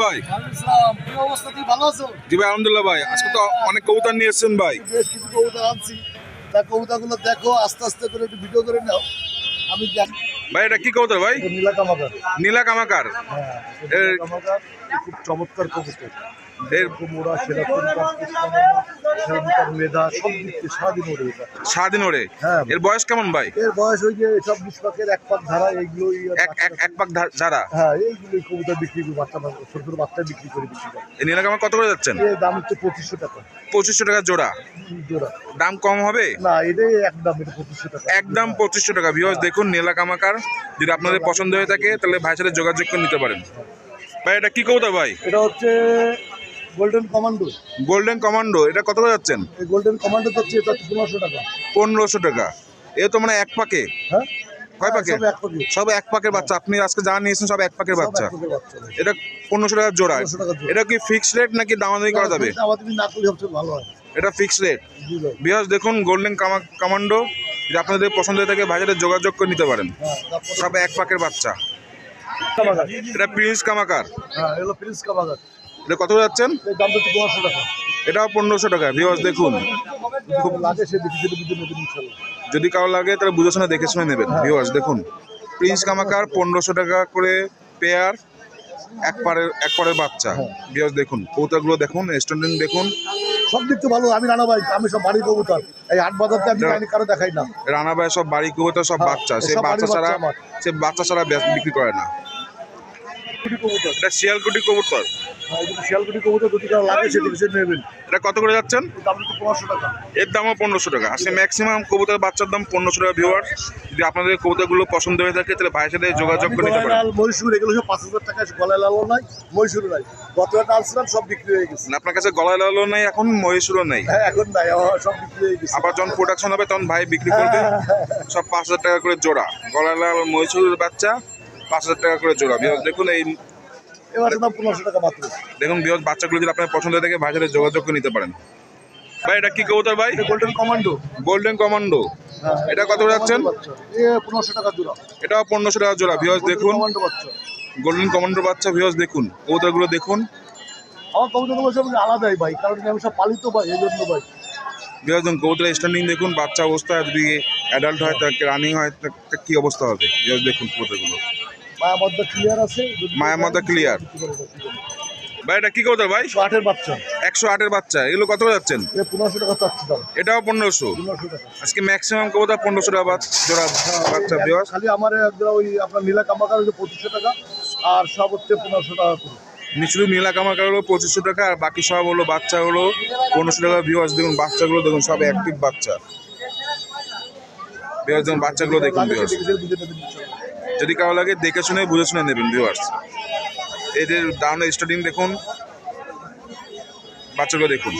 ভাই। ভালো আছো? জি ভাই আলহামদুলিল্লাহ ভাই। আজকে তো অনেক কবুতর নিয়ে এসেছেন ভাই। বেশ কিছু কবিতা আনছি। তা কবিতাগুলো দেখো আস্তে আস্তে করে একটু ভিডিও করে নাও। আমি ভাই এটা কি কবুতর ভাই? নীলা কামাকার। নীলা কামাকার। হ্যাঁ কামাকার খুব চমৎকার কবুতর। এর এরকম ওরা সেরকম সেরকম মেধা সব দিক থেকে সারাদিন ওরে এটা। স্বাধীন ওরে? হ্যাঁ। এর বয়স কেমন ভাই? এর বয়স ওই যে সব বিশ্বকের এক পাক ধারা এইগুলোই এক এক এক পাক ধা- ঝাড়া হ্যাঁ এইগুলোই কবুতর বিক্রি করি বাচ্চা ছোট ছোট বাচ্চা বিক্রি করে বিক্রি করে এই কামার কত করে যাচ্ছেন? এর দাম হচ্ছে পঁচিশশো টাকা। পঁচিশশো টাকা জোড়া। জোড়া। দাম কম হবে? না এটাই এক দাম এটা পঁচিশশো টাকা। একদম পঁচিশশো টাকা। ভিউয়ার্স দেখুন নীলা কামাকার যদি আপনাদের পছন্দ হয়ে থাকে তাহলে ভাইয়ের সাথে যোগাযোগ করে নিতে পারেন। ভাই এটা কি কবুতর ভাই? এটা হচ্ছে গোল্ডেন কমান্ডো। গোল্ডেন কমান্ডো এটা কত করে যাচ্ছেন? এই গোল্ডেন কমান্ডো হচ্ছে এটা হচ্ছে পনেরোশো টাকা। পনেরোশো টাকা। এ তো মানে এক পাকে? হ্যাঁ? কয় পাকে? সব এক পাখি সব এক পাকের বাচ্চা। আপনি আজকে যা নিয়েছেন সব এক পাকের বাচ্চা। এটা পনেরোশো টাকা জোড়া। 1500 টাকা জোড়া। এটা কি ফিক্সড রেট নাকি দামাদামি করা যাবে? আমার না করলে সবচেয়ে ভালো হয়। এটা ফিক্সড রেট বিহাস দেখুন গোল্ডেন কমান্ডো যদি আপনাদের পছন্দ হয়ে থাকে বাজারে যোগাযোগ করে নিতে পারেন। হ্যাঁ সব এক পাকের বাচ্চা। এটা প্রিন্স কামাকার হ্যাঁ প্রিন্স কামাগার এটা কত যাচ্ছেন? দাম হচ্ছে পনেরোশো টাকা। এটাও পনেরোশো টাকা ভিওয়াস দেখুন। খুব লাগে সে যদি কারও লাগে তাহলে বুঝে শুনে দেখে শুনে নেবেন ভিওয়াস দেখুন। প্রিন্স কামাকার পনেরোশো টাকা করে পেয়ার এক পারের এক পারের বাচ্চা। ভিওয়াস দেখুন। কৌতাগুলো দেখুন স্টুডেন্ট দেখুন। সব দিক তো ভালো আমি রানা ভাই আমি সব বাড়ির কবুতর। এই হাট বাজারতে আমি কারও দেখাই না। রানা ভাই সব বাড়ি কবুতর সব হ্যাঁ, বাচ্চা। সে বাচ্চা ছাড়া সে বাচ্চা ছাড়া বিক্রি করে না। এটা শিয়ালকুটি কবুতর। হ্যাঁ শিয়ালকুটি কবুতর লাগে সে নেবেন। এটা কত করে যাচ্ছেন? পনেরোশো টাকা। এর দামও পনেরোশো টাকা। আজকে ম্যাক্সিমাম কবুতর বাচ্চার দাম পনেরোশো টাকা ভিউয়ার যদি আপনাদের কবুতরগুলো পছন্দ হয়ে থাকে তাহলে ভাইয়ের সাথে যোগাযোগ করে নিতে পারেন। মহীশূর এগুলো সব পাঁচ হাজার টাকা গলায় লালও নাই মহীশূর নাই। গত একটা আনছিলাম সব বিক্রি হয়ে গেছে। না, আপনার কাছে গলায় লালও নেই এখন মহেশুরও নেই। হ্যাঁ এখন নাই সব বিক্রি হয়ে গেছে। আবার যখন প্রোডাকশন হবে তখন ভাই বিক্রি করবে। সব পাঁচ হাজার টাকা করে জোড়া। গলায় লাল মহিষুরের বাচ্চা। পাঁচ হাজার টাকা করে জোড়া। বিকজ দেখুন এই এবার দাম পনেরোশো টাকা মাত্র। দেখুন বিকজ বাচ্চাগুলো যদি আপনার পছন্দ হয়ে থাকে ভাইয়ের সাথে যোগাযোগ করে নিতে পারেন। ভাই এটা কি কবুতর ভাই? গোল্ডেন কমান্ডো গোল্ডেন কমান্ডো এটা কত যাচ্ছেন? পনেরোশো টাকা জোড়া। এটাও পনেরোশো টাকা জোড়া। ভিওজ দেখুন। কমান্ডো বাচ্চা। গোল্ডেন কমান্ডোর বাচ্চা ভিওজ দেখুন। কবুতরগুলো দেখুন। আমার কবুতরগুলো সব আলাদাই ভাই কারণ কি আমি সব পালিত ভাই এই জন্য ভাই। ভিওজ দেখুন কবুতরের স্ট্যান্ডিং দেখুন বাচ্চা অবস্থা যদি অ্যাডাল্ট হয় তাকে রানিং হয় তার কি অবস্থা হবে? দেখুন কবুতরগুলো। ক্লিয়ার আছে? clear। ভাই এটা কি কবুতর ভাই? আটের বাচ্চা। একশো আটের বাচ্চা। এগুলো কত করে যাচ্ছেন? পনেরোশো টাকা চাচ্ছি এটাও পনেরোশো। আজকে ম্যাক্সিমাম কবুতর পনেরোশো টাকা জোড়া বাচ্চা ভিওজ খালি আমার ওই আপনার নীলা কামাকার হচ্ছে পঁচিশশো টাকা আর সব হচ্ছে পনেরোশো টাকা করে। নিচুরি নীলা কামাকার হলো পঁচিশশো টাকা আর বাকি সব হলো বাচ্চা হলো পনেরোশো টাকা ভিওজ দেখুন বাচ্চাগুলো দেখুন সব অ্যাক্টিভ বাচ্চা। ভিওজ দেখুন বাচ্চাগুলো দেখুন যদি কারও লাগে দেখে শুনে বুঝে শুনে নেবেন ভিউয়ার্স এদের দাউনের স্টার্টিং দেখুন বাচ্চাগুলো দেখুন।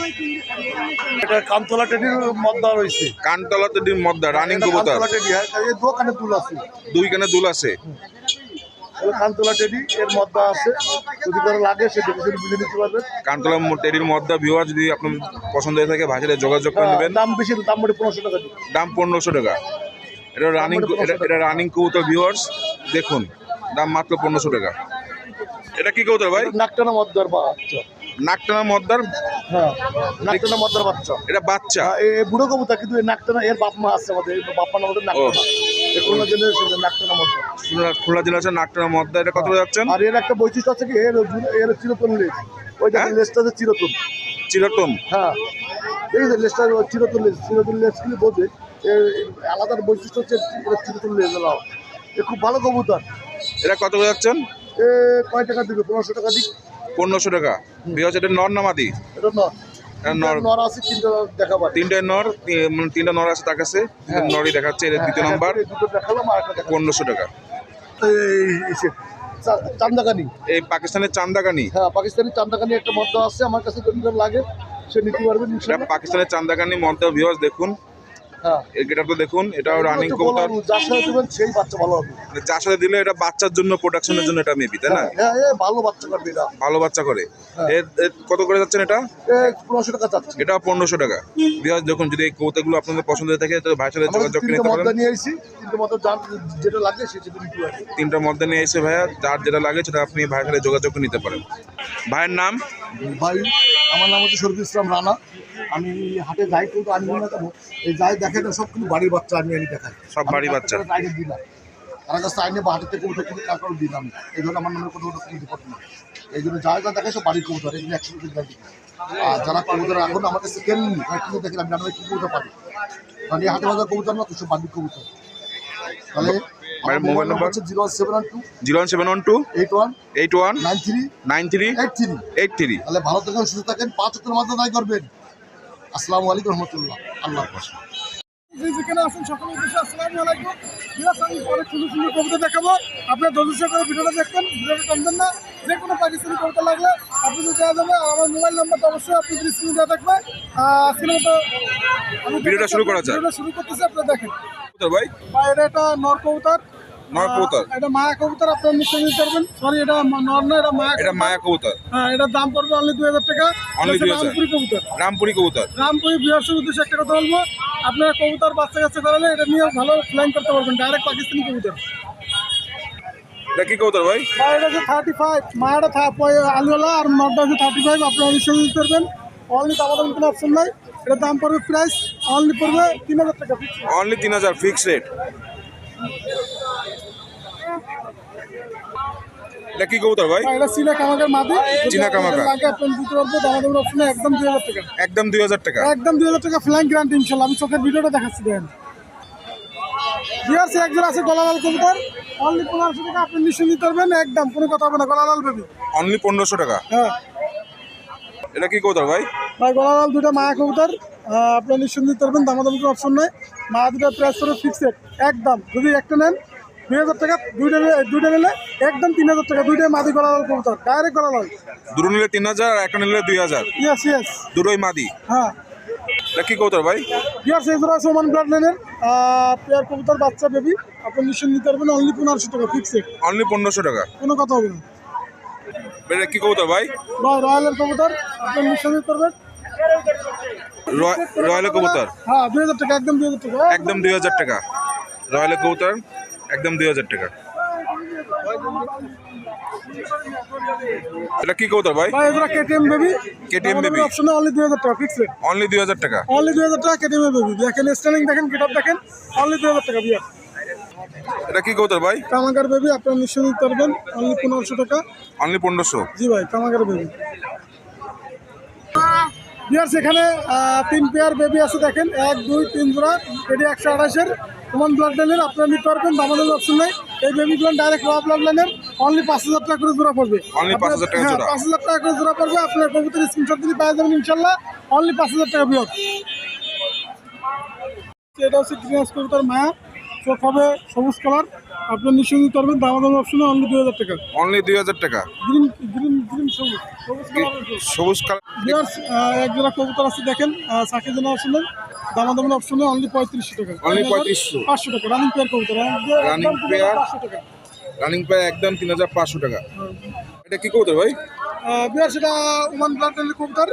এটা কান্তলা টেডির মদ্দা রয়েছে। কানতলাতে ডিম মদ্দা রানিং কবুতর। কান্তলা হ্যাঁ দুল আছে। দুই কানে দুল আছে। টেডি এর মদ্দা আছে। যদি কারও লাগে সে দেখে বুঝে নিতে পারবে। কানতলা মদ্দা ভিউয়ার যদি আপনার পছন্দ হয়ে থাকে যোগাযোগ করে নেবেন। দাম বেশি দাম মোটে পনেরোশো টাকা দাম পনেরোশো টাকা। এটা রানিং এটা রানিং কবুতর ভিউয়ার্স দেখুন দাম মাত্র পনেরোশো টাকা। এটা কি কবুতর ভাই? নাকটানা মদ্দার বাচ্চা। নাকটানা মদ্দার? হ্যাঁ নাকটানা মদ্দার বাচ্চা। এটা বাচ্চা? হ্যাঁ, এ- এ বুড়ো কবুতর কিন্তু এই নাকটানা এর বাপ মা আছে আমাদের এই বাপ মা আমাদের নাকটানা। কোনো জেনারেশন নাকটানা মদ্দা খুলনা- খুলনা জেলা আছে নাকটানা মদ্দা এটা কত যাচ্ছেন? আর এর একটা বৈশিষ্ট্য আছে কি এর এর চিরতন লেজ। ওই দেখেন হ্যাঁ? লেজটা যে চিরতন। চিরতন। হ্যাঁ। এই যে লেজটা চিরতন লেজ চিরতন লেজ কি বোঝে। আলাদা বৈশিষ্ট্য হচ্ছে চিরতন লেজ এলাও এ খুব ভালো কবুতর। এটা কত করে যাচ্ছেন? এ কয় টাকা দিবে? পনেরোশো টাকা দিক। পনেরোশো টাকা। ভিউয়ার্স এটা নর এটা নর। এটা নর। নর আছে তিনটা দেখাবার। তিনটে নর মানে তিনটা নর আছে তার কাছে। হ্যাঁ। নরই দেখাচ্ছে এটা দ্বিতীয় নাম্বার। এই দুটো দেখালাম আর একটা পনেরোশো টাকা। এই চান্দাকানি। এই পাকিস্তানের চান্দাকানি? হ্যাঁ পাকিস্তানি চান্দাকানি একটা আছে আমার কাছে লাগে সে নিতে পারবেন পাকিস্তানের চান্দাকানি মন্ত্র ভিউয়ার্স দেখুন। হ্যাঁ। এর গেটআপটা দেখুন এটাও রানিং কবুতর গরু, যার সাথে দেবেন সেই বাচ্চা ভালো হবে। মানে যার সাথে দিলে এটা বাচ্চার জন্য প্রোডাকশনের জন্য এটা মেবি তাই না? হ্যাঁ এ ভালো বাচ্চা করবে এটা। ভালো বাচ্চা করে। হ্যাঁ। এর কত করে যাচ্ছেন এটা? পনেরোশো টাকা চাচ্ছি এটা পনেরোশো টাকা। বিহার দেখুন যদি এই কৌতাগুলো আপনাদের পছন্দ হয়ে থাকে তাহলে ভাইয়ের সাথে যোগাযোগ করে নিতে পারেন। নিয়ে এসেছি। তিনটে যেটা লাগে সেটা মধ্যে নিয়ে এসে ভাইয়া যার যেটা লাগে সেটা আপনি ভাইয়ের সাথে যোগাযোগ করে নিতে পারেন। ভাইয়ের নাম? ভাই আমার নাম হচ্ছে শরীফ ইসলাম রানা। আমি হাটে যাই কিন্তু আনব না কেন এই যাই দেখে না সব কিন্তু বাড়ির বাচ্চা আমি আমি দেখাই। সব বাড়ির বাচ্চা। আইনে দিলাম। তারা কাছে আইনে বা হাটের থেকে উঠে কিনে কারণ দিলাম। এই জন্য আমার নামে কোনো রকম রিপোর্ট নেই। এই জন্য যা যা দেখে সব বাড়ির কবুতর এগুলো একশো রুপির দাম আর যারা কবুতর এখন আমার কাছে কেনেনি কিনে দেখেন আমি জানাব কি কবুতর পারি কারণ এই হাটে বাজার কবুতর না তো সব বাড়ির কবুতর। তাহলে ভাইয়ের মোবাইল নাম্বার? হচ্ছে zero seven one two zero one seven one two eight one eight one nine three nine three eight three. Eight three. তাহলে ভালো থাকেন সুস্থ থাকেন পাঁচ মাধ্যমে দায় করবেন। আসসালামু আলাইকুম রহমতুল্লাহ। আল্লাহ যে যেখানে আছেন সকলের উদ্দেশ্যে আসসালামু আলাইকুম। ঠিক আছে আমি অনেক সুন্দর সুন্দর কবিতা দেখাবো। আপনার ধৈর্য করে ভিডিওটা দেখবেন ভিডিওটা না। যে কোনো পাকিস্তানি কবিতা লাগলে দেওয়া যাবে আমার মোবাইল নাম্বারটা অবশ্যই আপনি স্ক্রিনে দেওয়া থাকবে সিনেমাটা আমি ভিডিওটা শুরু করা যাক। ভিডিওটা শুরু করতেছি আপনারা দেখেন। ভাই এটা একটা নর কবুতর। নর কবুতর। এটা মায়া কবুতর আপনারা নিশ্চয়ই নিতে পারবেন। সরি এটা ম- নর না এটা মায়া এটা। মায়া কবুতর। হ্যাঁ এটার দাম পড়বে অনলি দুই হাজার টাকা। Only এটা 2000 রামপুরি কবুতর। রামপুরি কবুতর। রামপুরি বিহার্সের উদ্দেশ্যে একটা কথা বলব। আপনারা কবুতর বাচ্চা কাচ্চা করালে এটা নিয়ে ভালো ফ্লাইং করতে পারবেন। ডাইরেক্ট পাকিস্তানি কবুতর। এটা কি কবুতর ভাই? এটা হচ্ছে থার্টি ফাইভ মায়াটা আলুওয়ালা আর নটটা হচ্ছে থার্টি ফাইভ আপনারা নিশ্চয়ই নিতে পারবেন। অনলি দামাদাম কোনো অপশন নাই। এটার দাম পড়বে প্রাইস অনলি পড়বে তিন হাজার টাকা অনলি তিন হাজার ফিক্স রেট এটা কি কবুতর ভাই? এটা চীনা কামাকের মাদি। চীনা কামাকা। লাগে আপনি দিতে পারব দামাদামের অপশনে একদম দুই হাজার টাকা। একদম দুই হাজার টাকা। একদম দুই হাজার টাকা ফ্লাইং গ্যারান্টি ইনশাল্লাহ। আমি চোখের ভিডিওটা দেখাচ্ছি দেখেন বিয়ার্স একজন আছে গলালাল কবুতর। অনলি পনেরোশো টাকা আপনি নিশ্চয় নিতে পারবেন একদম কোনো কথা হবে না গলালাল বেবি অনলি পনেরোশো টাকা? হ্যাঁ। এটা কি কবুতর ভাই? ভাই গলালাল দুটো মায়া কবুতর। আপনি নিশ্চয় নিতে পারবেন দামাদামি অপশন নাই। মায়া দুটো প্রাইস করে ফিক্সড একদম। যদি একটা নেন দুই হাজার টাকা দুইটা নিলে- দুইটা নিলে একদম তিন হাজার টাকা দুইটাই মাদি করা গলালাল কবুতর ডাইরেক্ট গলালাল দুটো নিলে তিন হাজার আর একটা নিলে দুই হাজার? ইয়েস ইয়েস দুটোই মাদি? হ্যাঁ। এটা কি কবুতর ভাই? বিয়ার্স এজরা আছে ওমান ব্লাড লাইনের পেয়ার কবুতর বাচ্চা বেবি আপনি নিশ্চয় নিতে পারবেন অনলি পনেরোশো টাকা ফিক্সড অনলি পনেরোশো টাকা? কোনো কথা হবে না। এটা কি কবুতর ভাই? বা রয়্যালের কবুতর আপনি নিশ্চয় নিতে পারবেন। রয়- রয়্যালের কবুতর? হ্যাঁ দুই হাজার টাকা একদম দুই হাজার টাকা। একদম দুই হাজার টাকা। রয়্যালের কবুতর? একদম দুই হাজার টাকা। এটা কি কবুতর ভাই? বা এজরা কেটিএম বেবি KTM baby। অপশনে অনলি দুই হাজার টাকা ফিক্সড অনলি দুই হাজার টাকা? অনলি দুই হাজার টাকা কেটিএম বেবি দেখেন স্টাইলিং দেখেন গেট দেখেন অনলি দুই হাজার টাকা বিয়ার। এটা কি কবুতর ভাই? কামাগার বেবি আপনারা নিশ্চয় নিতে পারবেন। অনলি পনেরোশো টাকা। অনলি পনেরোশো? জি ভাই কামাগার বেবি বিয়ার সেখানে তিন পেয়ার বেবি আছে দেখেন। এক দুই তিন জোড়া। এটি একশো আঠাশের। ওমান ব্লাড লাইনের আপনারা নিতে পারবেন দামাদের অপশন নেই। এই বেবি বেবিগুলো ডাইরেক্ট র ব্লাড লাইনের অনলি পাঁচ হাজার টাকা করে জোড়া পড়বে। Only 5,000 টাকা হ্যাঁ, পাঁচ হাজার টাকা করে জোড়া পড়বে আপনার কবুতর স্ক্রিনশট দিয়ে পাওয়া যাবেন ইনশাল্লাহ। অনলি পাঁচ হাজার টাকা বিয়র এটা হচ্ছে গ্রিনাস কবুতর মায়া। চোখ হবে সবুজ কালার। আপনার নিতে পারবেন দামাদামি অপশনে অনলি দুই হাজার টাকা। অনলি দুই হাজার টাকা। গ্রিন গ্রিন গ্রিন সবুজ। সবুজ কালার। সবুজ কালার। এক জোড়া কবুতর আছে দেখেন সাকি জন্য। অপশনে দামাদামের অপশনে অনলি পঁয়ত্রিশশো টাকা। Only 3500 পাঁচশো টাকা রানিং পেয়ার কবুতর Running pair। পাঁচশো টাকা। রানিং প্রায় একদম তিন হাজার পাঁচশো টাকা। এটা কি কবুতর ভাই? বিয়ার সেটা ওমান ব্লাড টেনের কবুতর।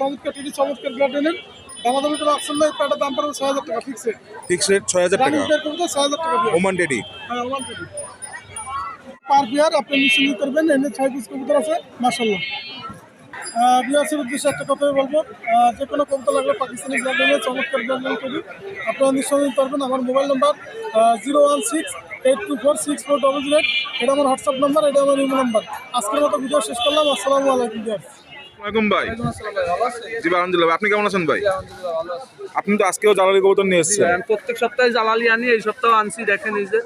চমৎকার টিটি চমৎকার ব্লাড টেনের দামাদামি কোনো অপশন নেই প্যাটার দাম পড়বে ছয় হাজার টাকা ফিক্সে ফিক্স রেট ছয় হাজার টাকা। রানিং পেয়ার কবুতর ছয় হাজার টাকা ওমান ডেডি হ্যাঁ ওমান টিটি পার পেয়ার আপনি নিশ্চয় নিতে পারবেন এনে ছয় পিস কবুতর আছে মার্শাল্লাহ বিয়াসের উদ্দেশ্যে একটা কথাই বলব। যে কোনো কবিতা লাগলে পাকিস্তানি লাইনে চমৎকার লাইন করি আপনারা নিশ্চয় নিতে পারবেন আমার mobile number zero one six eight two four six four double zero এটা আমার হোয়াটসঅ্যাপ নাম্বার এটা আমার ইমেল নাম্বার। আজকের মতো ভিডিও শেষ করলাম। আসসালামু আলাইকুম ভাই। জি আলহামদুলিল্লাহ আপনি কেমন আছেন ভাই? আপনি তো আজকেও জ্বালানি কবুতর নিয়ে এসেছেন। প্রত্যেক সপ্তাহে জ্বালালি আনি এই সপ্তাহে আনছি দেখেন এই যে।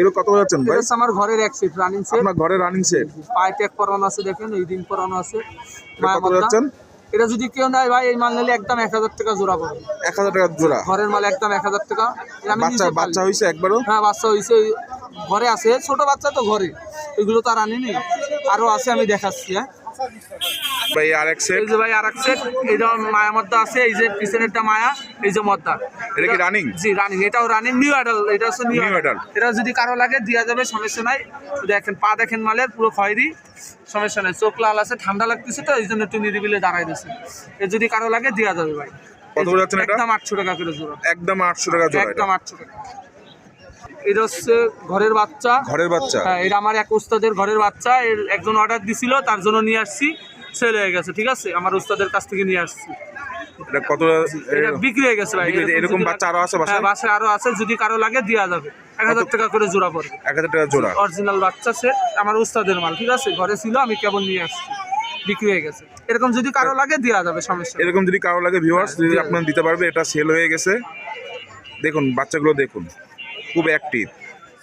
এর কত যাচ্ছেন ভাই? আমার ঘরের এক সিট রানিং সেট আপনার ঘরে রানিং সেট পায়ে ট্যাগ পরানো আছে দেখেন এই দিন পরানো আছে। কত যাচ্ছেন? এটা যদি কেউ নেয় ভাই এই মাল নিলে একদম এক হাজার টাকা জোড়া পড়বে। এক হাজার টাকা জোড়া। ঘরের মাল একদম এক হাজার টাকা। বাচ্চা বাচ্চা হয়েছে একবারও? হ্যাঁ বাচ্চা হয়েছে ঘরে আছে ছোট বাচ্চা তো ঘরে। এগুলো তো আর আনিনি আরও আছে আমি দেখাচ্ছি হ্যাঁ। ভাই আর এক সেট এই যে ভাই আর এক সেট এটা মায়া মদ্দা আছে এই যে পিছনেরটা মায়া এই যে মদ্দা। এটা কি রানিং জি রানিং এটাও রানিং নিউ অ্যাডাল এটা হচ্ছে নিউ অ্যাডাল এটা যদি কারও লাগে দেওয়া যাবে সমস্যা নাই। দেখেন পা দেখেন মালের পুরো খয়েরি। সমস্যা নাই। চোখ লাল আছে ঠান্ডা লাগতেছে তো এই জন্য একটু নিরিবিলে দাঁড়াই দিচ্ছে এ যদি কারও লাগে দেওয়া যাবে ভাই। কত করে যাচ্ছেন এটা? একদম আটশো টাকা করে জোড়া। একদম আটশো টাকা জোড়া একদম আটশো টাকা। এটা হচ্ছে ঘরের বাচ্চা। ঘরের বাচ্চা। হ্যাঁ এটা আমার এক উস্তাদের ঘরের বাচ্চা। এর একজন অর্ডার দিছিল তার জন্য নিয়ে আসছি। সেল হয়ে গেছে ঠিক আছে? আমার উস্তাদের কাছ থেকে নিয়ে আসছি। এটা কত এটা বিক্রি হয়ে গেছে ভাই এরকম বাচ্চা আরও আছে বাসায়? হ্যাঁ বাসায় আরও আছে যদি কারও লাগে দেওয়া যাবে। এক হাজার টাকা করে জোড়া পড়বে এক হাজার টাকা জোড়া। অরিজিনাল বাচ্চা সেট আমার উস্তাদের মাল ঠিক আছে? ঘরে ছিল আমি কেবল নিয়ে আসছি। বিক্রি হয়ে গেছে। এরকম যদি কারও লাগে দেওয়া যাবে সমস্যা এরকম যদি কারও লাগে ভিউয়ার্স যদি আপনার দিতে পারবে এটা সেল হয়ে গেছে। দেখুন বাচ্চাগুলো দেখুন। খুব অ্যাক্টিভ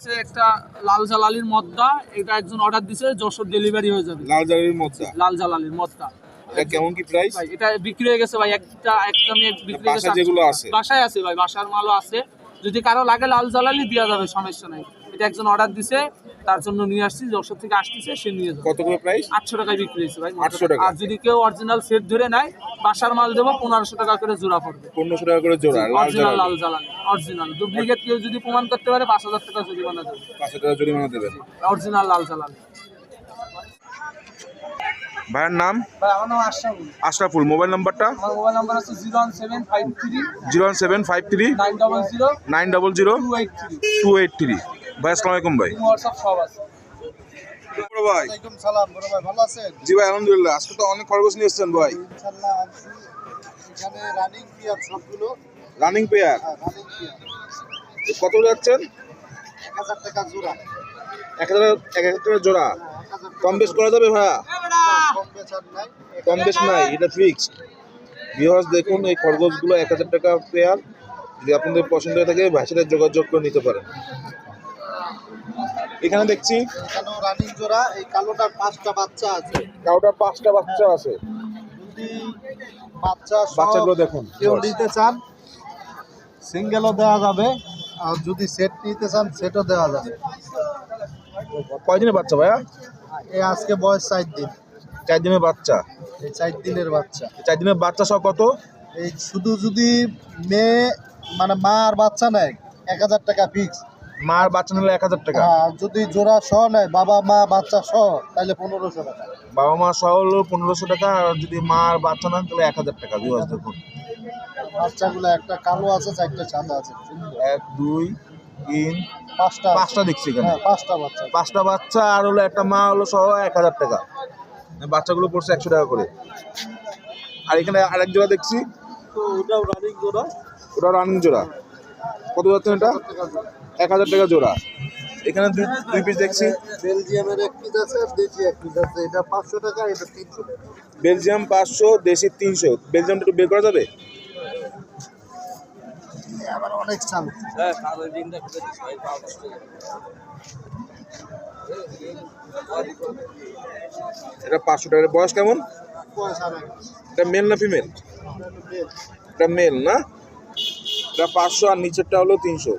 হচ্ছে একটা লাল জালালির মদ্দা এটা একজন অর্ডার দিছে যশোর ডেলিভারি হয়ে যাবে। লাল জালের মধ্যে লাল জালালির মদ্দা। এটা কেমন কি প্রাইস ভাই এটা বিক্রি হয়ে গেছে ভাই একটা একদমই বিক্রি হয়ে গেছে যেগুলো আছে? বাসায় আছে ভাই বাসার মালও আছে। যদি কারও লাগে লাল জালালি দেওয়া যাবে সমস্যা নাই। এটা একজন অর্ডার দিছে তার জন্য নিয়ে আসছি যশোর থেকে আসতেছে সে নিয়ে যাবে। কত করে প্রাইস আটশো টাকায় বিক্রি হয়েছে ভাই 800 টাকা। আর যদি কেউ অরিজিনাল সেট ধরে নেয় বাসার মাল দেবো পনেরোশো টাকা করে জোড়া পড়বে। পনেরোশো টাকা করে জোড়া লাল অরিজিনাল জালাল। লাল জ্বালানি অরিজিনাল ডুপ্লিকেট কেউ যদি প্রমাণ করতে পারে পাঁচ হাজার টাকা জরিমানা দেবে। পাঁচশো টাকা জরিমানা দেবেন অরিজিনাল লাল জ্বালানি ভাইয়ের নাম? ভাই আমার নাম আশরাফ আশরাফুল। মোবাইল নাম্বারটা? আমার মোবাইল নাম্বার আছে zero one seven five three zero one seven five three nine double zero nine double zero two eight three. Two eight three. ভাই আসসালামু আলাইকুম ভাই। হোয়াটসঅ্যাপ সব আছে। বড় ভাই। ওয়ালাইকুম সালাম। বড় ভাই ভালো আছেন? জি ভাই আলহামদুলিল্লাহ। আজকে তো অনেক খরগোশ নিয়ে এসছেন ভাই। এখানে রানিং পিয়ার সবগুলো। রানিং পেয়ার রানিং পিয়ার কত যাচ্ছেন? এক হাজার টাকা জোড়া। এক হাজার এক হাজার টাকা জোড়া? কম বেশ করা যাবে ভাইয়া? কম নাই। কম বেশ নাই এটা ফিক্সড ভিউয়ার্স দেখুন এই খরগোশগুলো এক হাজার টাকা পেয়ার যদি আপনাদের পছন্দ হয়ে থাকে সাথে যোগাযোগ করে নিতে পারেন। এখানে দেখছি রানিং জোড়া এই কালোটার পাঁচটা বাচ্চা আছে। কাউটা পাঁচটা বাচ্চা আছে। বাচ্চা বাচ্চাগুলো দেখুন কেউ নিতে চান সিঙ্গেলও দেওয়া যাবে আর যদি সেট নিতে চান সেটও দেওয়া যাবে। কয়দিনের বাচ্চা ভাইয়া? এই আজকে বয়স চার দিন। চার দিনের বাচ্চা? এই চার দিনের বাচ্চা। চার দিনের বাচ্চা সব কত? এই শুধু যদি মেয়ে মানে মা আর বাচ্চা নেয় এক হাজার টাকা ফিক্স মার বাচ্চা নিলে এক হাজার টাকা। আর যদি জোড়া সহ নেয় বাবা মা বাচ্চা সহ তাহলে পনেরোশো টাকা। বাবা মা সহ হলো পনেরোশো টাকা আর যদি মা আর বাচ্চা নেন তাহলে এক হাজার টাকা ভিউয়ার্স দেখুন। বাচ্চাগুলো একটা কালো আছে চারটে সাদা আছে এক দুই তিন পাঁচটা পাঁচটা দেখছি এখানে। হ্যাঁ পাঁচটা বাচ্চা পাঁচটা বাচ্চা আর হলো একটা মা হলো সহ এক হাজার টাকা। বাচ্চাগুলো পড়ছে একশো টাকা করে। আর এখানে আরেক জোড়া দেখছি। তো ওটাও রানিং জোড়া? ওটা রানিং জোড়া। কত যাচ্ছেন এটা? এক হাজার টাকা জোড়া। এখানে দুই দুই পিস দেখছি। বেলজিয়ামের এক পিস আছে আর দেশি এক পিস আছে। এটা পাঁচশো টাকা এটা তিনশো বেলজিয়াম পাঁচশো দেশি তিনশো। বেলজিয়ামটা একটু বের করা যাবে? আবার অনেক চাল। এটা পাঁচশো টাকার বয়স কেমন? এটা মেল না ফিমেল এটা মেল না? এটা পাঁচশো আর নিচেরটা হলো তিনশো।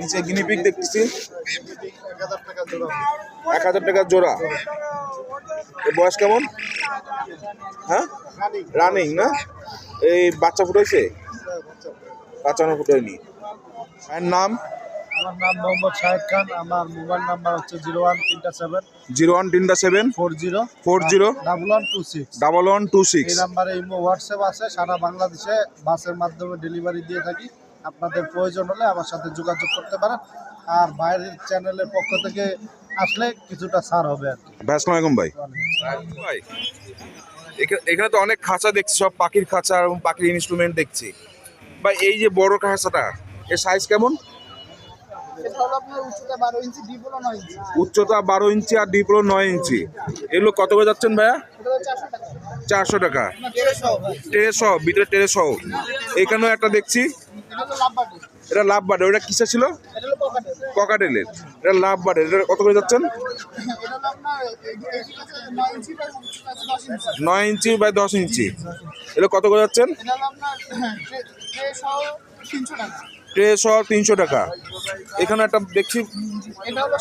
নিচে গিনিপিক দেখতেছি। এক হাজার টাকার জোড়া। বয়স কেমন? হ্যাঁ? রানিং রানিং না? এই বাচ্চা ফুটাইছে? বাচ্চানো ফুটায়নি। আর নাম? আমার নাম মোহাম্মদ শাহেদ খান। আমার মোবাইল নাম্বার হচ্ছে জিরো ওয়ান তিনটা সেভেন জিরো ওয়ান তিনটা seven four zero four zero double one two six. Double one two six. এই নাম্বারে ইমো হোয়াটসঅ্যাপ আছে সারা বাংলাদেশে বাসের মাধ্যমে ডেলিভারি দিয়ে থাকি। আপনাদের প্রয়োজন হলে আমার সাথে যোগাযোগ করতে পারেন। আর বাইরের চ্যানেলের পক্ষ থেকে আসলে কিছুটা ছাড় হবে আর কি। ভাই আসসালামু আলাইকুম ভাই। ভাই এখা- এখানে তো অনেক খাঁচা দেখছি সব পাখির খাঁচা এবং পাখির ইনস্ট্রুমেন্ট দেখছি। ভাই এই যে বড় খাঁচাটা এর সাইজ কেমন? উচ্চতা বারো ইঞ্চি ডিপ হলো নয় ইঞ্চি। উচ্চতা বারো ইঞ্চি আর ডিপ হলো নয় ইঞ্চি। এগুলো কত করে যাচ্ছেন ভাইয়া? চারশো টাকা। ভাই। ভিতরে টেরে এখানেও একটা দেখছি। এটা লাভ বাটি এটা ওটা কিসে ছিল? ককাটেলের এটা লাভ বার্ড এটা কত করে যাচ্ছেন? নয় ইঞ্চি বাই দশ ইঞ্চি এটা কত করে যাচ্ছেন? টাকা। ট্রে সহ তিনশো টাকা। এখানে একটা দেখছি।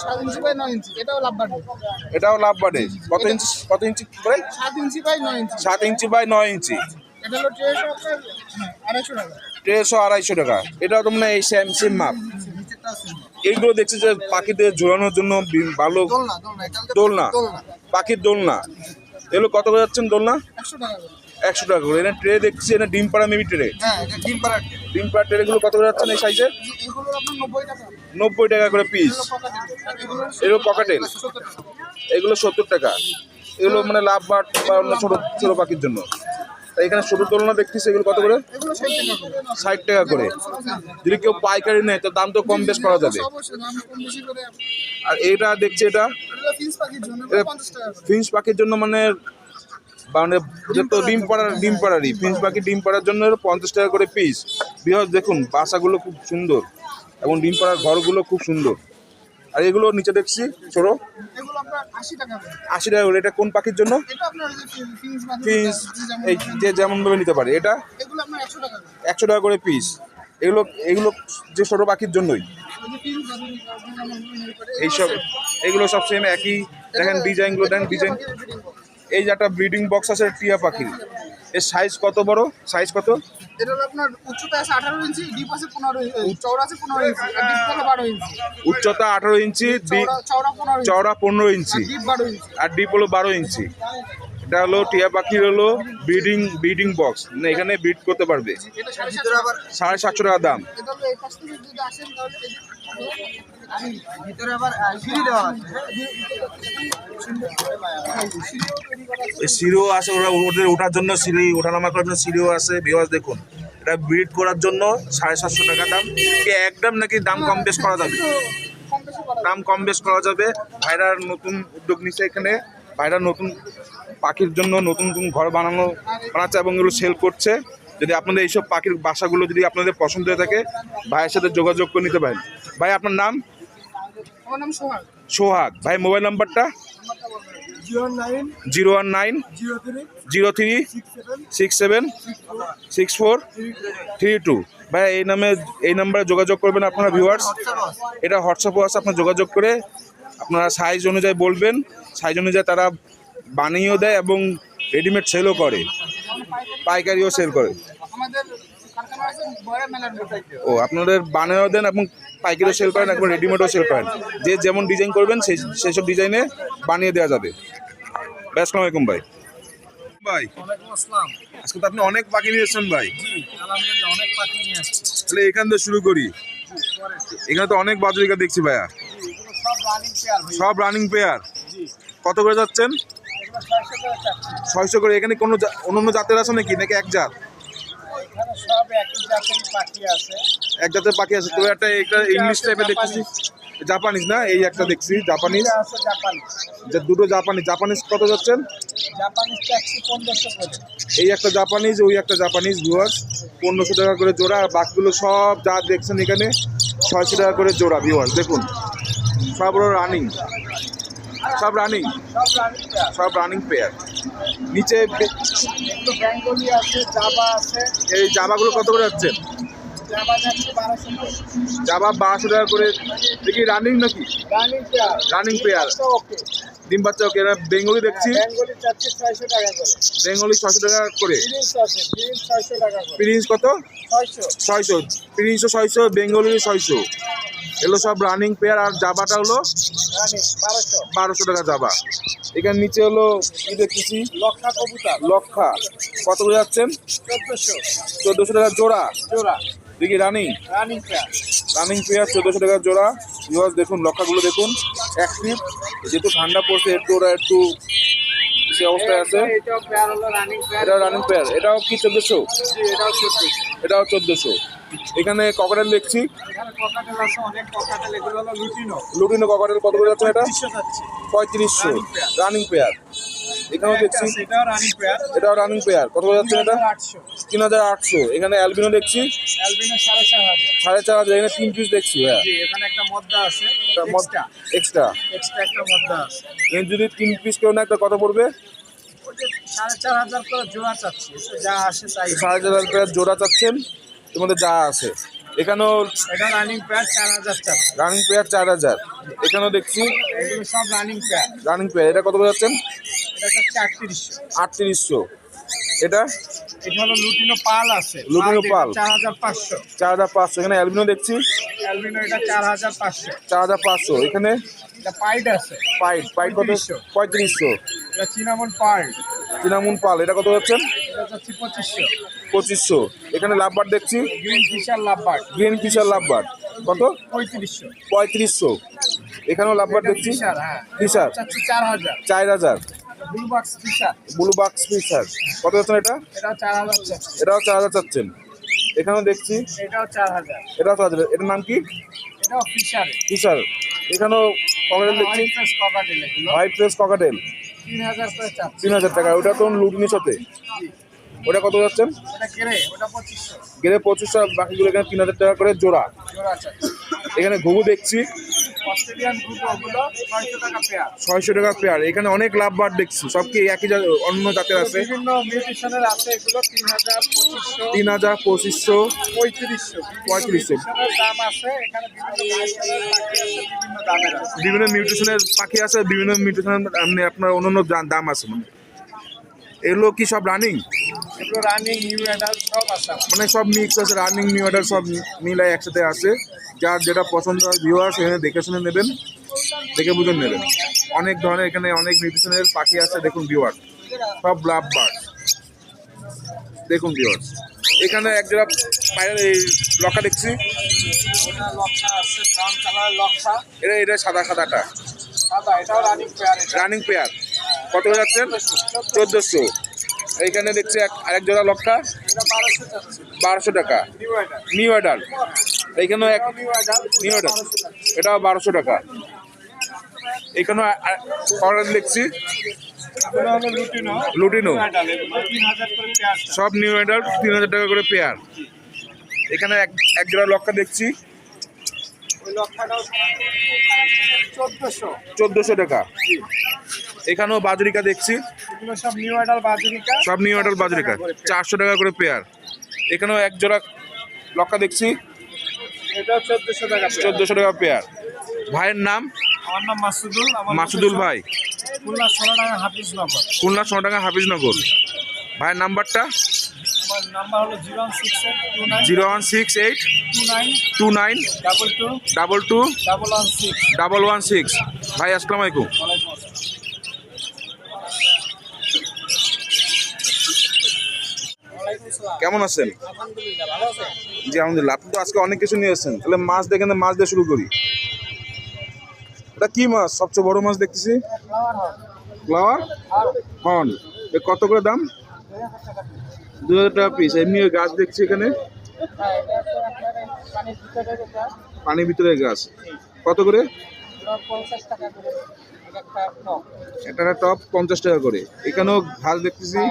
সাত ইঞ্চি বাই নয় ইঞ্চি এটাও লাভ বাড়ে কত ইঞ্চি কত ইঞ্চি সাত ইঞ্চি বাই নয় ইঞ্চি। সাত ইঞ্চি বাই নয় ইঞ্চি। এটা হলো আপনার হ্যাঁ, আড়াইশো টাকা। ট্রেশো আড়াইশো টাকা। এটাও তো মানে এই সেম সেম মাপ এইগুলো দেখছি যে পাখিদের ঝোলানোর জন্য ভালো দোলনা। এটা পাখির দোলনা। এগুলো কত করে যাচ্ছেন দোলনা? একশো টাকা করে। এটা ট্রে দেখছি এটা ডিম পাড়া মেবি ট্রে ডিম পাড়া ডিম ট্রেগুলো কত করে যাচ্ছেন এই সাইজে নব্বই টাকা করে পিস এগুলো পকেটেল এগুলো সত্তর টাকা। এগুলো মানে লাভ বা অন্য ছোটো ছোটো পাখির জন্য। এখানে ছোটো তুলনা দেখতেছি, এগুলো কত করে? ষাট টাকা করে। যদি কেউ পাইকারি নেয়, তার দাম তো কম বেশ করা যাবে। আর এটা দেখছি এটা ফিন্স পাখির জন্য মানে মানে যে তো ডিম পাড়ার ডিম পাড়ারই। ফিন্স পাখি ডিম পাড়ার জন্য পঞ্চাশ টাকা করে পিস বৃহৎ দেখুন, বাসাগুলো খুব সুন্দর এবং ডিম পাড়ার ঘরগুলো খুব সুন্দর। আর এগুলো নিচে দেখছি ছোটো। আশি টাকা করে। এটা কোন পাখির জন্য? পিস যেমন এই যে যেমনভাবে নিতে পারে এটা? একশো টাকা করে। পিস। এগুলো এগুলো যে ছোটো পাখির জন্যই। এইসব এগুলো সব সেম একই। দেখেন ডিজাইনগুলো দেখেন ডিজাইন। এই যে একটা ব্রিডিং বক্স আছে টিয়া পাখির। এর সাইজ কত বড়? সাইজ কত? এটা হলো আপনার উচ্চতা আছে আঠারো ইঞ্চি ডিপ আছে পনেরো ইঞ্চি চৌড়া আছে পনেরো ইঞ্চি আর ডিপ হলো বারো ইঞ্চি। উচ্চতা আঠারো ইঞ্চি ডিপ চৌড়া চৌড়া পনেরো চওড়া পনেরো ইঞ্চি। ডিপ বারো ইঞ্চি। আর ডিপ হলো বারো ইঞ্চি। এটা হলো টিয়া পাখির হলো ব্রিডিং ব্রিডিং বক্স মানে এখানে ব্রিড করতে পারবে। সাড়ে সাতশো টাকা দাম। ভিতরে আছে। সিঁড়িও আছে, ওরা ওদের ওঠার জন্য সিঁড়ি, ওঠানামা করার জন্য সিঁড়িও আছে। বিওয়াজ দেখুন, এটা ব্রিড করার জন্য সাড়ে সাতশো টাকা দাম। কি একদম নাকি দাম কম বেশ করা যাবে? দাম কম বেশ করা যাবে। ভাইরার নতুন উদ্যোগ নিচ্ছে এখানে। ভাইরা নতুন পাখির জন্য নতুন নতুন ঘর বানানো, বানাচ্ছে এবং এগুলো সেল করছে। যদি আপনাদের এইসব পাখির বাসাগুলো যদি আপনাদের পছন্দ হয়ে থাকে, ভাইয়ের সাথে যোগাযোগ করে নিতে পারেন। ভাই, আপনার নাম? সোহাগ। ভাই মোবাইল নাম্বারটা? Zero one nine zero three six seven six four three two. ভাই এই নামে এই নাম্বারে যোগাযোগ করবেন আপনারা ভিউয়ার্স এটা হোয়াটসঅ্যাপও আছে আপনার যোগাযোগ করে আপনারা সাইজ অনুযায়ী বলবেন। সাইজ অনুযায়ী তারা বানিয়েও দেয় এবং রেডিমেড সেলও করে। পাইকারিও সেল করে। ও আপনাদের বানিয়েও দেন এবং পাইকারিও সেল করেন এবং রেডিমেডও সেল করেন। যে যেমন ডিজাইন করবেন সেই সেসব ডিজাইনে বানিয়ে দেওয়া যাবে। আসসালামু আলাইকুম ভাই। ভাই, আজকে তো আপনি অনেক পাখি নিয়ে এসেছেন ভাই। তাহলে এখান থেকে শুরু করি। এখানে তো অনেক বাজরিকা দেখছি ভাইয়া। সব রানিং পেয়ার সব কত করে যাচ্ছেন? ছয়শো করে। এখানে কোনো অন্য জাতের আছে নাকি? নাকি এক জাত? সব একই জাতের পাখি আছে। এক জাতের পাখি আছে। তো একটা একটা ইংলিশ টাইপের দেখতেছি। জাপানিজ না? এই একটা দেখছি জাপানিজ আছে যে দুটো জাপানিজ জাপানিজ কত যাচ্ছেন? জাপানিজ ট্যাক্সি পনেরোশো করে। এই একটা জাপানিজ ওই একটা জাপানিজ ভিউয়ার্স পনেরোশো টাকা করে জোড়া। আর বাকিগুলো সব যা দেখছেন এখানে ছয়শো টাকা করে জোড়া ভিউয়ার্স দেখুন সব রানিং সব রানিং সব রানিং পেয়ার নিচে বে- বেঙ্গলি আছে জাবা আছে এই জামাগুলো কত করে যাচ্ছেন জাবা বারোশো টাকা করে। দেখি রানিং নাকি? রানিং পেয়ার ডিম বাচ্চা ওকে এরা বেঙ্গলি দেখছি। বেঙ্গলি চাচ্ছে ছয়শো টাকা করে। বেঙ্গলি ছশো টাকা করে প্রিন্স ছয়শো টাকা করে প্রিন্স কত ছয়শো ছয়শো প্রিন্সও ছয়শো বেঙ্গলি ছয়শো। এগুলো সব রানিং পেয়ার আর জাবাটা হলো বারোশো। টাকা জাবা। এখানে নিচে হলো কি দেখতেছি? লক্ষা কবুতর। লক্ষা। কত করে যাচ্ছেন? চোদ্দশো। টাকা জোড়া। জোড়া। দেখি running running pair running pair চোদ্দোশো টাকা জোড়া। ভিউয়ার্স দেখুন লক্ষাগুলো দেখুন। অ্যাক্টিভ যেহেতু ঠান্ডা পড়ছে একটু ওরা একটু সে অবস্থায় আছে। এটাও পেয়ার রানিং পেয়ার এটাও কি চোদ্দশো। এটাও চোদ্দোশো। এখানে ককাটেল দেখছি। লুটিনো। ককাটেল কত করে যাচ্ছে এটা? পঁয়ত্রিশশো রানিং পেয়ার এখানেও দেখছি। এটাও রানিং পেয়ার কত করে যাচ্ছে এটা? তিন হাজার আটশো। এখানে অ্যালবিনো দেখছি। সাড়ে চার হাজার। এখানে তিন পিস দেখছি হ্যাঁ এখানে একটা মদ্দা আছে একটা এক্সট্রা এক্সট্রা এক্সট্রা একটা মদ্দা আছে। এখানে যদি তিন পিস কেউ না একটা কত পড়বে? সাড়ে চার হাজার জোড়া চাচ্ছি যা আসে তাই। সাড়ে চার হাজার জোড়া চাচ্ছেন। মধ্যে যা আছে। এখানেও এটা রানিং পেয়ার চার হাজার রানিং পেয়ার চার হাজার। এখানেও দেখছি। সব রানিং পেয়ার রানিং প্লেয়ার এটা কত বোঝাচ্ছেন যাচ্ছেন? আটত্রিশশো। এটা? এটা হলো লুটিনো পাল আছে। লুটিনো পাল 4500 4500 এখানে অ্যালবিনো দেখছি? অ্যালবিনো এটা 4500 4500 এখানে? এটা পাইড আছে। পাইড। পাইড কত? 3500 এটা চিনামন পাল চিনামন পাল। এটা কত হচ্ছে? পঁচিশশো। এখানে লাভবার দেখছি? Green Fischer lovebird. Green Fischer lovebird. কত? 3500 3500 এখানেও লাভবার দেখছি? হ্যাঁ। চার হাজার। চার হাজার। Blue box Fischer blue box Fischer কত যাচ্ছেন এটা? এটাও এখানেও দেখছি। এটাও এটাও এটার নাম কি? এটাও ফিশারে ফিশার এখানেও ককাটেল দেখছি। হোয়াইট ফেস করে টাকা। ওটা তো লুটনি সাথে ওটা কত যাচ্ছেন? গেলে পঁচিশশো। বাকিগুলো এখানে তিন হাজার টাকা করে জোড়া। জোড়া এখানে ঘুঘু দেখছি। অস্ট্রেলিয়ান গ্রুপ ওগুলো ছয়শো টাকা পেয়ার ছয়শো টাকা পেয়ার এখানে অনেক লাভ বার দেখছি। সব কি একই অন্য জাতের আছে? বিভিন্ন মিউটেশনের আছে এগুলো তিন হাজার পঁচিশশো। তিন হাজার পঁচিশশো। পঁয়ত্রিশশো। পঁয়ত্রিশশো। দাম আছে এখানে বিভিন্ন মিউটেশনের পাখি আছে বিভিন্ন মিউটেশনের এমনি আপনার অন্য অন্য দাম আছে। মানে এগুলো কি সব রানিং এগুলো রানিং নিউ অ্যাডাল্ট সব আছে মানে সব মিক্স আছে রানিং নিউ অর্ডার সব মিলাই একসাথে আছে। যার যেটা পছন্দ হয় ভিউয়ার সেখানে দেখে শুনে নেবেন দেখে বুঝে নেবেন। অনেক ধরনের এখানে অনেক নিউট্রিশনের পাখি আছে দেখুন ভিউয়ার সব লাভ বার্ড দেখুন ভিউয়ার এখানে এক জোড়া পায়ের এই দেখছি। লক্ষা লক্ষা। এটা এটা সাদা সাদাটা। রানিং পেয়ার এটা। রানিং পেয়ার কত হয়ে যাচ্ছেন? চোদ্দোশো। এইখানে দেখছি এক আরেক জোড়া লক্ষা বারোশো টাকা। New order. এইখানেও এক নিউ অ্যাডাল্ট নিউ অর্ডার। এটা বারোশো টাকা। এখানেও অর্ডার লিখছি লুটিনো। সব নিউ অ্যাডাল্ট তিন হাজার টাকা করে পেয়ার। এখানে এক এক জোড়া লক্কা দেখছি। চোদ্দোশো টাকা। এখানেও বাজরিকা দেখছি। সব নিউ অ্যাডাল্ট বাজুরিকা। সব নিউ অ্যাডাল্ট বাজরিকা। চারশো টাকা করে পেয়ার এখানেও এক জোড়া লক্কা দেখছি। চোদ্দোশো টাকা পেয়ার চোদ্দোশো টাকা পেয়ার ভাইয়ের নাম? আমার নাম মাসুদুল। মাসুদুল ভাই। খুলনা সোনাডাঙ্গা হাফিজ নগর। খুলনা সোনাডাঙ্গা হাফিজনগর ভাইয়ের নাম্বারটা? Zero one six eight two nine two nine double two double two double one six. Double one six. ভাই আসসালামু আলাইকুম। কেমন আছেন? জি আলহামদুলিল্লাহ। আপনি তো আজকে অনেক কিছু নিয়ে এসেছেন। তাহলে মাছ দেখেন মাছ দিয়ে শুরু করি। এটা কি মাছ? সবচেয়ে বড় মাছ দেখতেছি। ফ্লাওয়ার হর্ন এ কত করে দাম? দু হাজার টাকা পিস এমনি গাছ দেখছি এখানে। হ্যাঁ পানির ভিতরে গাছ। কত করে? এটা টপ পঞ্চাশ টাকা করে। এখানেও ঘাস দেখতেছি।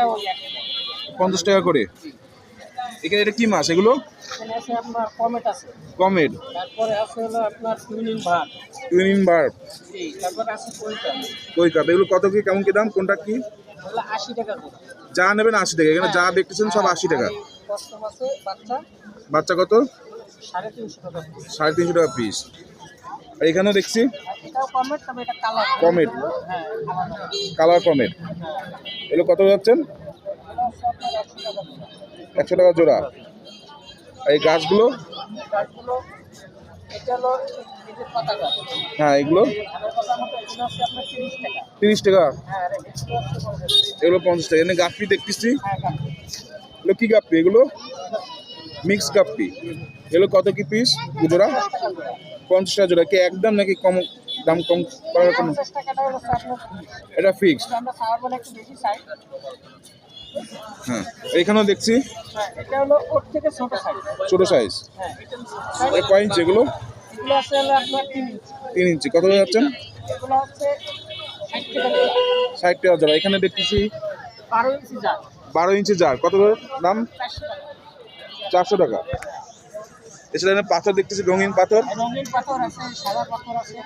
একই পঞ্চাশ টাকা করে। এখানে এটা কি মাছ? এগুলো? কমেট কই কাপ। এগুলো কত কি কেমন কি দাম? কোনটা কি? যা নেবেন আশি টাকা। এখানে যা দেখতেছেন সব আশি টাকা। বাচ্চা। কত? সাড়ে তিনশো টাকা পিস আর এখানেও দেখছি? কমেট কালার হ্যাঁ কালার কমেট। এগুলো কত যাচ্ছেন এটা হচ্ছে আপনার একশো টাকা করে। একশো টাকা জোড়া। এই গাছগুলো? হ্যাঁ এগুলো? তিরিশ টাকা। এগুলো পঞ্চাশ টাকা। এখানে গাপ্পি দেখতেছি। এগুলো কি গাপ্পি? এগুলো মিক্স গাপ্পি। এগুলো কত কি পিস জোড়া? পঞ্চাশ টাকা জোড়া। কি একদম নাকি কম দাম কম করার কোনো? এটা ফিক্সড হ্যাঁ এখানেও দেখছি। হ্যাঁ ছোট সাইজ হ্যাঁ কয় ইঞ্চি এগুলো? তিন ইঞ্চি কত করে যাচ্ছেন? ষাট টাকা। জোড়া এখানে দেখতেছি বারো ইঞ্চি জার কত করে দাম? চারশো টাকা। চারশো টাকা। এছাড়া এখানে পাথর দেখতেছি রঙিন পাথর। রঙিন পাথর আছে সাদা পাথর আছে।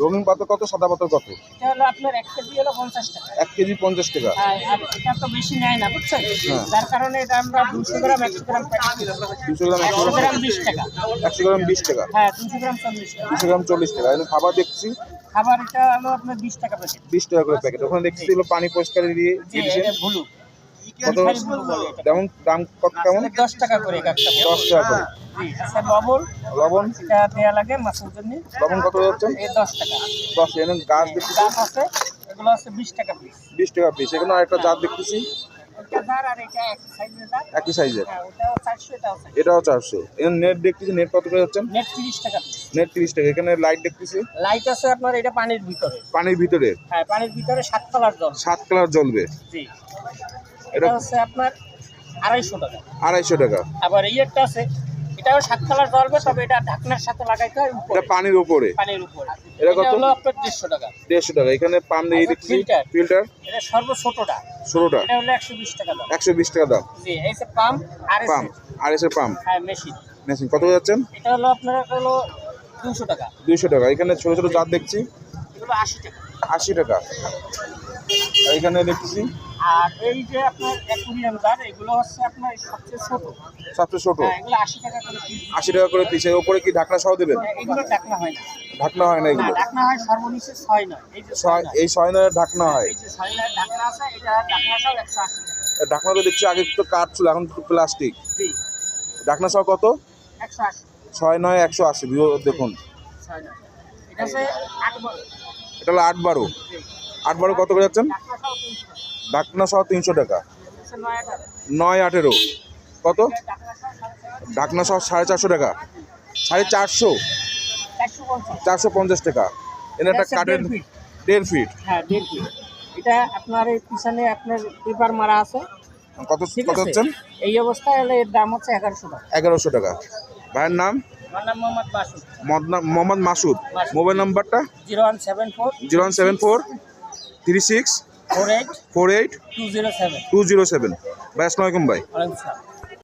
রঙিন পাতা কত সাদা পাতা কত? এটা হলো আপনার এক কেজি হলো পঞ্চাশ টাকা। এক কেজি পঞ্চাশ টাকা। আর আর এটা তো বেশি নেয় না বুঝছেন। যার কারণে এটা আমরা দুশো গ্রাম একশো গ্রাম একশো গ্রাম। বিশ টাকা। একশো গ্রাম বিশ টাকা। হ্যাঁ দুশো গ্রাম চল্লিশ টাকা। দুশো গ্রাম চল্লিশ টাকা। এখানে খাবার দেখছি। খাবার এটা হলো আপনার বিশ টাকা প্যাকেট বিশ টাকা করে প্যাকেট ওখানে দেখছি হলো পানি পরিষ্কার দিয়ে দিয়ে ভুলু কত খালি ভুলু বলে এটা। যেমন দাম কত কেমন? দশ টাকা করে। দশ টাকা করে। আচ্ছা লবণ? লবণ? দেওয়া লাগে মাছের জন্য। লবণ কত দশ টাকা। দশ গাছ গাছ আছে এগুলো আছে বিশ টাকা পিস বিশ টাকা পিস এখানে আরেকটা জাত দেখতেছি। একই সাইজের হ্যাঁ এটাও চারশো। এখানে নেট দেখতেছি নেট কত করে নেট তিরিশ টাকা নেট তিরিশ টাকা। এখানে লাইট দেখতেছি। লাইট আছে আপনার এটা পানির ভিতরে। পানির ভিতরে। হ্যাঁ পানির ভিতরে সাত কালার জল সাত কালার জ্বলবে। জি। এটা- হচ্ছে আপনার আড়াইশো টাকা। আড়াইশো টাকা। আবার এই একটা আছে এটাও সাত কালার জ্বলবে তবে এটা ঢাকনার সাথে লাগাইতে হয় এটা পানির উপরে। পানির উপরে। এটা কত? হলো আপনার দেড়শো টাকা। দেড়শো টাকা। এখানে পাম দিয়ে দেখছি ফিল্টার। এটা সর্ব ছোটটা। ষোলোটা এটা হলো একশো বিশ টাকা দাম। একশো বিশ টাকা দাম। জি এই যে পাম্প আর পাম আর এসে পাম হ্যাঁ মেশিন। মেশিন। কত যাচ্ছেন? এটা হলো আপনার হলো দুশো টাকা। দুইশো টাকা। এখানে ছোট ছোট জাত দেখছি। এগুলো আশি টাকা। আশি টাকা। এখানে দেখতেছি আর এই যে আপনার অ্যাকুরিয়াম জার এগুলো হচ্ছে আপনার সবচেয়ে ছোট। সবচেয়ে ছোট? হ্যাঁ এগুলো আশি টাকা করে পিস আশি টাকা করে পিস এর উপরে কি ঢাকনা সহ দেবেন? এগুলো ঢাকনা হয় না। ঢাকনা হয় না এগুলো? ঢাকনা হয় ছয় নয় এই যে ছয় এই ছয় ঢাকনা হয়। এই যে ছয় নয় ঢাকনা আছে এটা ঢাকনা সব একশো আশি টাকা। ঢাকনা তো দেখছি আগে তো কাঠ ছিল এখন তো প্লাস্টিক। জি। ঢাকনা সহ কত? একশো আশি। ছয় নয় একশো আশি দেখুন। ছয় নয়। এটা হচ্ছে আট বড় এটা হলো আট বারো। আট বারো কত করে যাচ্ছেন? ঢাকনা সহ তিনশো টাকা। নয় আঠেরো। কত? ঢাকনা সহ সাড়ে চারশো চারশো টাকা। সাড়ে চারশো? চারশো পঞ্চাশ টাকা। এটা একটা কাঠের দেড় ফিট। হ্যাঁ দেড় ফিট। এটা আপনার এই পিছনে আপনার পেপার মারা আছে। কত কত হচ্ছেন? এই অবস্থায় হলে এর দাম হচ্ছে এগারোশো টাকা। এগারোশো টাকা। ভাইয়ের নাম? মোহাম্মদ মাসুদ। মোবাইল নাম্বারটা? Zero one seven four. Zero one seven four. Three six. Four eight four eight two zero seven. Two zero seven. ভাই আসসালামাইকুম ভাই